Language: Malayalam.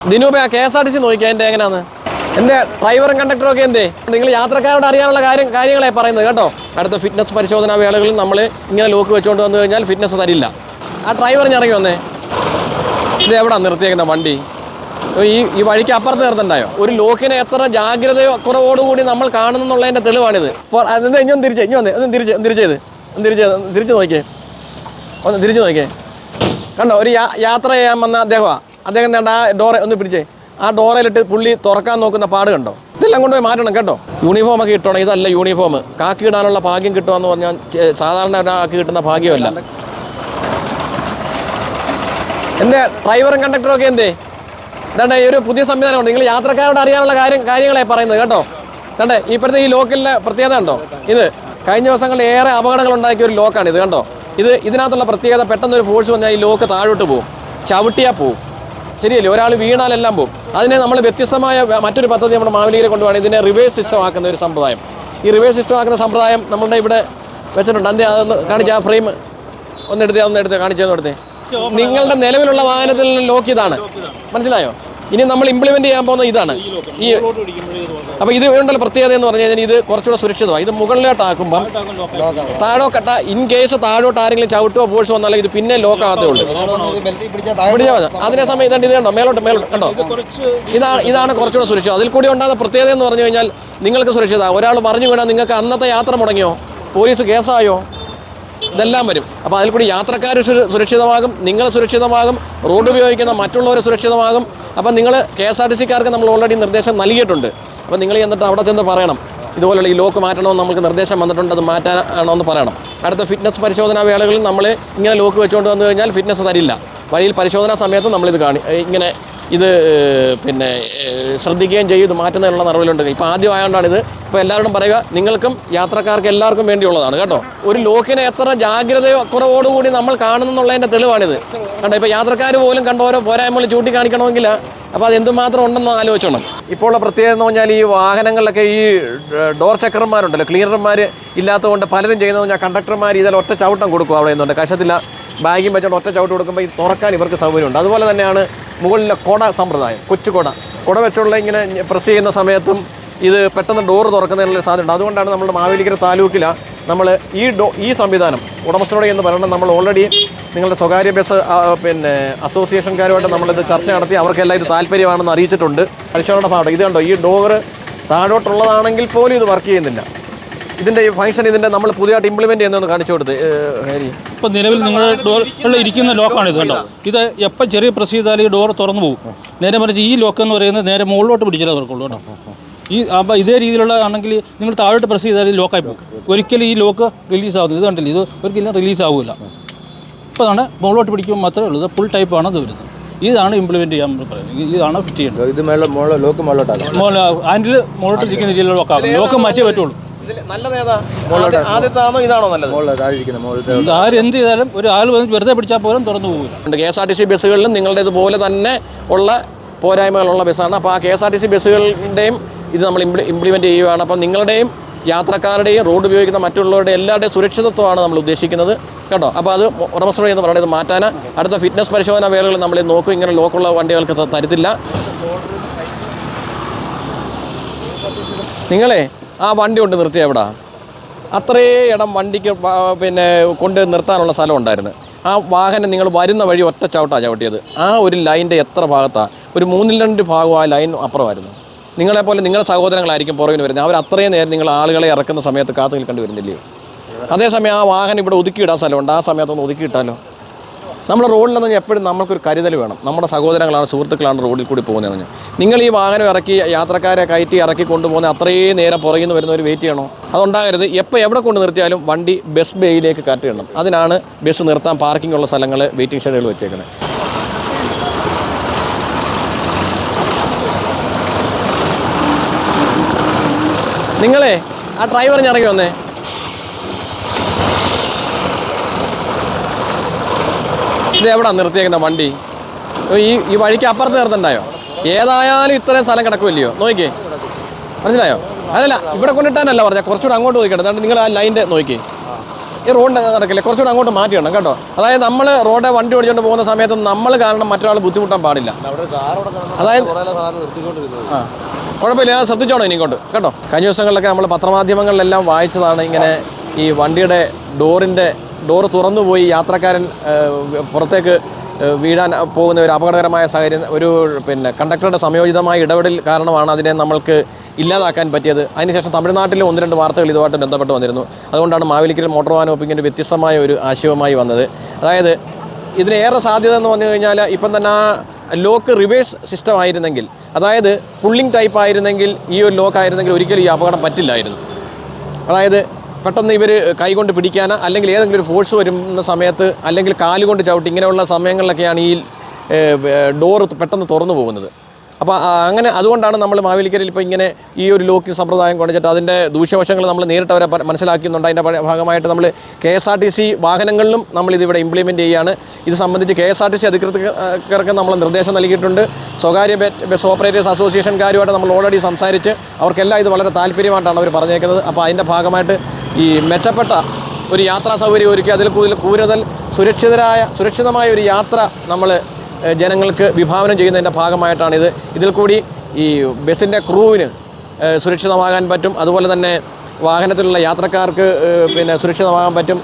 Dinoopa K S R T C എന്റെ ഡ്രൈവറും കണ്ടക്ടറും ഒക്കെ എന്തേ? നിങ്ങൾ യാത്രക്കാരോട് അറിയാനുള്ള കാര്യം കാര്യങ്ങളെ പറയുന്നത് കേട്ടോ? അടുത്ത ഫിറ്റ്നസ് പരിശോധനാ വേളകളിൽ നമ്മൾ ഇങ്ങനെ ലോക്ക് വെച്ചുകൊണ്ട് വന്നു കഴിഞ്ഞാൽ ഫിറ്റ്നസ് തരില്ല. ആ ഡ്രൈവർ ഇറങ്ങി വന്നേ? ഇത് എവിടാ നിർത്തിയേക്കുന്ന വണ്ടി? ഈ ഈ വഴിക്ക് അപ്പുറത്ത് നിർത്തണ്ടായോ? ഒരു ലോക്കിനെ എത്ര ജാഗ്രത കുറവോടുകൂടി നമ്മൾ കാണുന്നുള്ളതിന്റെ തെളിവാണിത്. അപ്പോൾ തിരിച്ചേ ഇനി വന്നേ ഒന്ന് തിരിച്ച് തിരിച്ചേത് ഒന്ന് തിരിച്ച് തിരിച്ച് നോക്കിയേ ഒന്ന് തിരിച്ച് നോക്കിയേ കണ്ടോ ഒരു യാത്ര ചെയ്യാൻ വന്ന അദ്ദേഹമാണ് അദ്ദേഹം എന്താ ആ ഡോറ ഒന്ന് പിടിച്ചേ. ആ ഡോറയിലിട്ട് പുള്ളി തുറക്കാൻ നോക്കുന്ന പാട് കണ്ടോ? ഇതെല്ലാം കൊണ്ടുപോയി മാറ്റണം കേട്ടോ. യൂണിഫോം ഒക്കെ ഇട്ടണം ഇതല്ല യൂണിഫോം. കാക്കി ഇടാനുള്ള ഭാഗ്യം കിട്ടുമെന്ന് പറഞ്ഞാൽ സാധാരണ ഒരാൾക്ക് കിട്ടുന്ന ഭാഗ്യമല്ല. എന്റെ ഡ്രൈവറും കണ്ടക്ടറും ഒക്കെ എന്തേ? ഇതാണ്ട് ഒരു പുതിയ സംവിധാനമുണ്ട്. നിങ്ങൾ യാത്രക്കാരോട് അറിയാനുള്ള കാര്യം കാര്യങ്ങളെ പറയുന്നത് കേട്ടോ. കണ്ടേ ഇപ്പോഴത്തെ ഈ ലോക്കലിലെ പ്രത്യേകത ഉണ്ടോ? ഇത് കഴിഞ്ഞ ദിവസങ്ങളിൽ ഏറെ അപകടങ്ങൾ ഉണ്ടാക്കിയ ഒരു ലോക്കാണ് ഇത് കണ്ടോ? ഇത് ഇതിനകത്തുള്ള പ്രത്യേകത പെട്ടെന്ന് ഒരു ഫോഴ്സ് വന്നാൽ ഈ ലോക്ക് താഴോട്ട് പോകും ചവിട്ടിയാൽ പോകും ശരിയല്ലേ? ഒരാൾ വീണാലെല്ലാം പോകും അതിനെ നമ്മൾ വ്യത്യസ്തമായ മറ്റൊരു പദ്ധതി നമ്മുടെ മാവേലിയിൽ കൊണ്ടുപോകണം ഇതിനെ റിവേഴ്സ് സിസ്റ്റം ആക്കുന്ന ഒരു സമ്പ്രദായം. ഈ റിവേഴ്സ് സിസ്റ്റം ആക്കുന്ന സമ്പ്രദായം നമ്മളുടെ ഇവിടെ വെച്ചിട്ടുണ്ട്. അന്തേ അതൊന്ന് കാണിച്ച ആ ഫ്രെയിം ഒന്നെടുത്ത് ഒന്നെടുത്ത് കാണിച്ചു കൊടുത്തേ നിങ്ങളുടെ നിലവിലുള്ള വാഹനത്തിൽ ലോക്ക് ഇതാണ്. മനസ്സിലായോ? ഇനി നമ്മൾ ഇംപ്ലിമെന്റ് ചെയ്യാൻ പോകുന്ന ഇതാണ്. ഈ അപ്പോൾ ഇത് ഉണ്ടല്ലോ പ്രത്യേകത എന്ന് പറഞ്ഞു കഴിഞ്ഞാൽ ഇത് കുറച്ചുകൂടെ സുരക്ഷിതമാണ്. ഇത് മുകളിലോട്ട് മുകളിലോട്ടാക്കുമ്പം താഴോക്കട്ട ഇൻ കേസ് താഴോട്ട് ആരെങ്കിലും ചവിട്ടോ പോഴ്സോ വന്നാലേ ഇത് പിന്നെ ലോക്ക് ആകത്തേ ഉള്ളൂ. പിടിച്ചാൽ അതിനെ സമയം ഇതാണ്ട് ഇത് കണ്ടോ? മേലോട്ട് മേലോട്ട് കണ്ടോ? ഇതാണ് ഇതാണ് കുറച്ചുകൂടെ സുരക്ഷിതം. അതിൽ കൂടി ഉണ്ടാകുന്ന പ്രത്യേകത എന്ന് പറഞ്ഞു കഴിഞ്ഞാൽ നിങ്ങൾക്ക് സുരക്ഷിത. ഒരാൾ പറഞ്ഞു വീണാൽ നിങ്ങൾക്ക് അന്നത്തെ യാത്ര മുടങ്ങിയോ? പോലീസ് കേസായോ? ഇതെല്ലാം വരും. അപ്പോൾ അതിൽ കൂടി യാത്രക്കാർ സുരക്ഷിതമാകും നിങ്ങൾ സുരക്ഷിതമാകും റോഡ് ഉപയോഗിക്കുന്ന മറ്റുള്ളവർ സുരക്ഷിതമാകും അപ്പം നിങ്ങൾ കെ എസ് ആർ ടി സിക്കാർക്ക് നമ്മൾ ഓൾറെഡി നിർദ്ദേശം നൽകിയിട്ടുണ്ട്. അപ്പം നിങ്ങൾ എന്നിട്ട് അവിടെ ചെന്ന് പറയണം. ഇതുപോലുള്ള ഈ ലോക്ക് മാറ്റണമെന്ന് നമുക്ക് നിർദ്ദേശം വന്നിട്ടുണ്ട് അത് മാറ്റാനാണെന്ന് പറയണം. അടുത്ത ഫിറ്റ്നസ് പരിശോധനാ വേളകളിൽ നമ്മൾ ഇങ്ങനെ ലോക്ക് വെച്ചുകൊണ്ട് വന്നു കഴിഞ്ഞാൽ ഫിറ്റ്നസ് തരില്ല. വഴിയിൽ പരിശോധനാ സമയത്ത് നമ്മളിത് കാണി ഇങ്ങനെ ഇത് പിന്നെ ശ്രദ്ധിക്കുകയും ചെയ്യും ഇത് മാറ്റുന്നതിനുള്ള നടപടികളുണ്ട്. ഇപ്പോൾ ആദ്യമായതുകൊണ്ടാണ് ഇത്. ഇപ്പോൾ എല്ലാവരോടും പറയുക നിങ്ങൾക്കും യാത്രക്കാർക്ക് എല്ലാവർക്കും വേണ്ടിയുള്ളതാണ് കേട്ടോ. ഒരു ലോക്കിനെ എത്ര ജാഗ്രത കുറവോടുകൂടി നമ്മൾ കാണുന്നുള്ളതിന്റെ തെളിവാണിത്. കണ്ടോ ഇപ്പോൾ യാത്രക്കാർ പോലും കണ്ട ഓരോ പോരായ്മകൾ ചൂണ്ടിക്കാണിക്കണമെങ്കിൽ അപ്പോൾ അത് എന്തുമാത്രം ഉണ്ടെന്ന് ആലോചിച്ചോണം. ഇപ്പോൾ പ്രത്യേകത എന്ന് പറഞ്ഞാൽ ഈ വാഹനങ്ങളിലൊക്കെ ഈ ഡോർ ചെക്കർമാരുണ്ടല്ലോ ക്ലീനർമാർ ഇല്ലാത്തതുകൊണ്ട് പലരും ചെയ്യുന്നത് പറഞ്ഞാൽ കണ്ടക്ടർമാർ ഇതിൽ ഒറ്റ ചവിട്ടം കൊടുക്കും അവിടെ നിന്നുണ്ട് കശത്തില്ല ബാഗും വെച്ചോണ്ട് ഒറ്റ ചവിട്ട് കൊടുക്കുമ്പോൾ ഇത് തുറക്കാൻ ഇവർക്ക് സൗകര്യമുണ്ട്. അതുപോലെ തന്നെയാണ് മുകളിലെ കൊട സമ്പ്രദായം കൊച്ചു കൊട. വെച്ചുള്ള ഇങ്ങനെ പ്രസ് ചെയ്യുന്ന സമയത്തും ഇത് പെട്ടെന്ന് ഡോറ് തുറക്കുന്നതിനുള്ള സാധ്യത അതുകൊണ്ടാണ് നമ്മുടെ മാവേലിക്കര താലൂക്കില നമ്മൾ ഈ ഡോ ഈ സംവിധാനം ഉടമസ്ഥരോട് എന്ന് പറയുന്നത് നമ്മൾ ഓൾറെഡി നിങ്ങളുടെ സ്വകാര്യ ബസ് പിന്നെ അസോസിയേഷൻകാരുമായിട്ട് നമ്മളിത് ചർച്ച നടത്തി അവർക്കെല്ലാം ഇത് താല്പര്യമാണെന്ന് അറിയിച്ചിട്ടുണ്ട്. പരിശോധന ഭാഗം. ഇത് കണ്ടോ? ഈ ഡോറ് താഴോട്ടുള്ളതാണെങ്കിൽ പോലും ഇത് വർക്ക് ചെയ്യുന്നില്ല. ഇതിന്റെ ഈ ഫംഗ്ഷൻ ഇതിന്റെ നമ്മൾ പുതിയതായിട്ട് ഇംപ്ലിമെന്റ് ചെയ്യുന്നതെന്ന് കാണിച്ചു കൊടുത്ത് ഇപ്പൊ നിലവിൽ നിങ്ങൾ ഡോറിൽ ഇരിക്കുന്ന ലോക്കാണ് ഇത് കണ്ടോ? ഇത് എപ്പോൾ ചെറിയ പ്രസ് ചെയ്താലും ഈ ഡോർ തുറന്നു പോകും. നേരെ മറിച്ച് ഈ ലോക്ക് എന്ന് പറയുന്നത് നേരെ മുകളിലോട്ട് പിടിച്ചാലേ തുറക്കുള്ളൂ കേട്ടോ. ഈ അപ്പോൾ ഇതേ രീതിയിലുള്ള ആണെങ്കിൽ നിങ്ങൾ താഴോട്ട് പ്രസ് ചെയ്താൽ ലോക്കായി പോകും. ഒരിക്കലും ഈ ലോക്ക് റിലീസ് ആവുന്നില്ല ഇത് കണ്ടില്ല? ഇത് ഒരിക്കലും റിലീസ് ആവില്ല ഇപ്പോൾ അതാണ് മുകളിലോട്ട് പിടിക്കുമ്പോൾ മാത്രമേ ഉള്ളൂ. ഇത് ഫുൾ ടൈപ്പാണ് ഇത് വരുന്നത്. ഇതാണ് ഇംപ്ലിമെന്റ് ചെയ്യാൻ നമ്മൾ പറയുന്നത്. ഇതാണ് ഫിറ്റ് ചെയ്യേണ്ടത് ഇത് ലോക്ക് മുകളിലോട്ടാണ് ഹാൻഡിൽ മുകളിലോട്ട് ഇരിക്കുന്ന രീതിയിലുള്ള ലോക്കാണ് ലോക്ക് മാറ്റിയേ പറ്റുള്ളൂ. നല്ലത് ഏതാ? ആദ്യ- ആദ്യത്താണോ ഇതാണോ നല്ലത്? മുകളിൽ താഴെ ഇരിക്കുന്ന മുകളിലത്തെ ഇത് ആര് എന്ത് ചെയ്താലും ഒരു ആൾ വന്ന് വെറുതെ പിടിച്ചാൽ പോലും തുറന്നു പോകില്ല K S R T C ബസ്സുകളിലും നിങ്ങളുടെ ഇതുപോലെ തന്നെ ഉള്ള പോരായ്മകളുള്ള ബസ്സാണ്. അപ്പോൾ ആ K S R T C ബസ്സുകളുടെയും ഇത് നമ്മൾ ഇംപ്ലിമെന്റ് ചെയ്യുകയാണ്. അപ്പോൾ നിങ്ങളുടെയും യാത്രക്കാരുടെയും റോഡ് ഉപയോഗിക്കുന്ന മറ്റുള്ളവരുടെ എല്ലാവരുടെയും സുരക്ഷിതത്വമാണ് നമ്മൾ ഉദ്ദേശിക്കുന്നത്. കേട്ടോ? അപ്പോൾ അത് ഉടമസ്ഥ എന്ന് പറയുന്നത് മാറ്റാൻ. അടുത്ത ഫിറ്റ്നസ് പരിശോധന വേളകൾ നമ്മൾ നോക്കും. ഇങ്ങനെ ലോക്കുള്ള വണ്ടികൾക്ക് തരത്തില്ല. നിങ്ങളെ ആ വണ്ടി കൊണ്ട് നിർത്തി എവിടെ? അത്രേ ഇടം വണ്ടിക്ക് പിന്നെ കൊണ്ട് നിർത്താനുള്ള സ്ഥലം ഉണ്ടായിരുന്നു. ആ വാഹനം നിങ്ങൾ വരുന്ന വഴി ഒറ്റ ചവിട്ടാണ് ചവിട്ടിയത്. ആ ഒരു ലൈന്റെ എത്ര ഭാഗത്താണ് ഒരു മൂന്നിൽ രണ്ട് ഭാഗം ആ ലൈൻ അപ്പുറമായിരുന്നു. നിങ്ങളെപ്പോലെ നിങ്ങളുടെ സഹോദരങ്ങളായിരിക്കും പുറകിന് വരുന്നത്. അവർ അത്രയും നേരം നിങ്ങൾ ആളുകളെ ഇറക്കുന്ന സമയത്ത് കാത്തു നിൽക്കേണ്ടി വരുന്നില്ലേ അതേസമയം ആ വാഹനം ഇവിടെ ഒതുക്കിയിടാൻ സ്ഥലമുണ്ട്. ആ സമയത്തൊന്ന് ഒതുക്കിയിട്ടാലോ നമ്മുടെ റോഡിലെന്ന് എപ്പോഴും നമുക്കൊരു കരുതൽ വേണം. നമ്മുടെ സഹോദരങ്ങളാണ് സുഹൃത്തുക്കളാണ് റോഡിൽ കൂടി പോകുന്നതെന്ന് നിങ്ങൾ ഈ വാഹനം ഇറക്കി യാത്രക്കാരെ കയറ്റി ഇറക്കി കൊണ്ടുപോകുന്ന അത്രയും നേരം പുറകിൽ നിന്ന് വരുന്നവർ വെയിറ്റ് ചെയ്യണോ? അതുണ്ടാകരുത്. എപ്പോൾ എവിടെ കൊണ്ട് നിർത്തിയാലും വണ്ടി ബസ് ബേയിലേക്ക് ഇടണം അതിനാണ് ബസ് നിർത്താൻ പാർക്കിംഗ് ഉള്ള സ്ഥലങ്ങൾ വെയിറ്റിംഗ് ഷെഡുകൾ വെച്ചേക്കുന്നത് നിങ്ങളെ ആ ഡ്രൈവറിന് ഇറങ്ങി വന്നേ. ഇത് എവിടെ നിർത്തിയേക്കുന്ന വണ്ടി? ഈ ഈ വഴിക്ക് അപ്പുറത്ത് നിർത്തണ്ടായോ? ഏതായാലും ഇത്രയും സ്ഥലം കിടക്കുമല്ലയോ? നോക്കിക്കേ മനസ്സിലായോ? അതല്ല ഇവിടെ കൊണ്ടിട്ടാനല്ല പറഞ്ഞ കുറച്ചുകൂടെ അങ്ങോട്ട് നോക്കിക്കട്ടെ. എന്നിട്ട് നിങ്ങൾ ആ ലൈന്റെ നോക്കി ഈ റോഡിന്റെ നടക്കില്ല? കുറച്ചുകൂടെ അങ്ങോട്ട് മാറ്റിയിടണം കേട്ടോ. അതായത് നമ്മൾ റോഡ് വണ്ടി ഓടിച്ചുകൊണ്ട് പോകുന്ന സമയത്ത് നമ്മൾ കാരണം മറ്റൊരാൾ ബുദ്ധിമുട്ടാൻ പാടില്ല. അതായത് ആ. കുഴപ്പമില്ല. ഞാൻ ശ്രദ്ധിച്ചോണം ഇനിങ്ങോട്ട് കേട്ടോ. കഴിഞ്ഞ ദിവസങ്ങളിലൊക്കെ നമ്മൾ പത്രമാധ്യമങ്ങളിലെല്ലാം വായിച്ചതാണ് ഇങ്ങനെ ഈ വണ്ടിയുടെ ഡോറിന്റെ ഡോറ് തുറന്നു പോയി യാത്രക്കാരൻ പുറത്തേക്ക് വീഴാൻ പോകുന്ന ഒരു അപകടകരമായ സാഹചര്യം ഒരു പിന്നെ കണ്ടക്ടറുടെ സംയോജിതമായ ഇടപെടൽ കാരണമാണ് അതിനെ നമ്മൾക്ക് ഇല്ലാതാക്കാൻ പറ്റിയത്. അതിനുശേഷം തമിഴ്നാട്ടിലെ ഒന്ന് രണ്ട് വാർത്തകൾ ഇതുമായിട്ട് ബന്ധപ്പെട്ട് വന്നിരുന്നു. അതുകൊണ്ടാണ് മാവേലിക്കൽ മോട്ടോർ വാഹന വകുപ്പിന്റെ വ്യത്യസ്തമായ ഒരു ആശയവുമായി വന്നത്. അതായത് ഇതിന് ഏറെ സാധ്യത എന്ന് പറഞ്ഞു കഴിഞ്ഞാൽ ഇപ്പം തന്നെ ലോക്ക് റിവേഴ്സ് സിസ്റ്റം ആയിരുന്നെങ്കിൽ അതായത് പുള്ളിങ് ടൈപ്പ് ആയിരുന്നെങ്കിൽ ഈ ഒരു ലോക്ക് ആയിരുന്നെങ്കിൽ ഒരിക്കലും ഈ അപകടം പറ്റില്ലായിരുന്നു. അതായത് പെട്ടെന്ന് ഇവർ കൈകൊണ്ട് പിടിക്കാനോ അല്ലെങ്കിൽ ഏതെങ്കിലും ഒരു ഫോഴ്സ് വരുന്ന സമയത്ത് അല്ലെങ്കിൽ കാലുകൊണ്ട് ചവിട്ടി ഇങ്ങനെയുള്ള സമയങ്ങളിലൊക്കെയാണ് ഈ ഡോറ് പെട്ടെന്ന് തുറന്നു പോകുന്നത്. അപ്പോൾ അങ്ങനെ അതുകൊണ്ടാണ് നമ്മൾ മാവേലിക്കരയിൽ ഇപ്പോൾ ഇങ്ങനെ ഈ ഒരു ലോക്ക് സമ്പ്രദായം കൊണ്ടുവച്ചിട്ട് അതിന്റെ ദൂഷ്യവശങ്ങൾ നമ്മൾ നേരിട്ട് അവരെ മനസ്സിലാക്കുന്നുണ്ട് അതിന്റെ ഭാഗമായിട്ട് നമ്മൾ K S R T C വാഹനങ്ങളിലും നമ്മൾ ഇതിവിടെ ഇംപ്ലിമെന്റ് ചെയ്യുകയാണ്. ഇത് സംബന്ധിച്ച് K S R T C അധികൃതർക്ക് നമ്മൾ നിർദ്ദേശം നൽകിയിട്ടുണ്ട്. സ്വകാര്യ ബസ് ഓപ്പറേറ്റേഴ്സ് അസോസിയേഷൻകാരുമായിട്ട് നമ്മൾ ഓൾറെഡി സംസാരിച്ച് അവർക്കെല്ലാം ഇത് വളരെ താല്പര്യമായിട്ടാണ് അവർ പറഞ്ഞേക്കുന്നത്. അപ്പോൾ അതിന്റെ ഭാഗമായിട്ട് ഈ മെച്ചപ്പെട്ട ഒരു യാത്രാ സൗകര്യം ഒരുക്കി അതിൽ കൂടുതൽ കൂടുതൽ സുരക്ഷിതരായ സുരക്ഷിതമായ ഒരു യാത്ര നമ്മൾ ജനങ്ങൾക്ക് വിഭാവനം ചെയ്യുന്നതിന്റെ ഭാഗമായിട്ടാണിത്. ഇതിൽ കൂടി ഈ ബസ്സിന്റെ ക്രൂവിന് സുരക്ഷിതമാകാൻ പറ്റും. അതുപോലെ തന്നെ വാഹനത്തിലുള്ള യാത്രക്കാർക്ക് പിന്നെ സുരക്ഷിതമാകാൻ പറ്റും.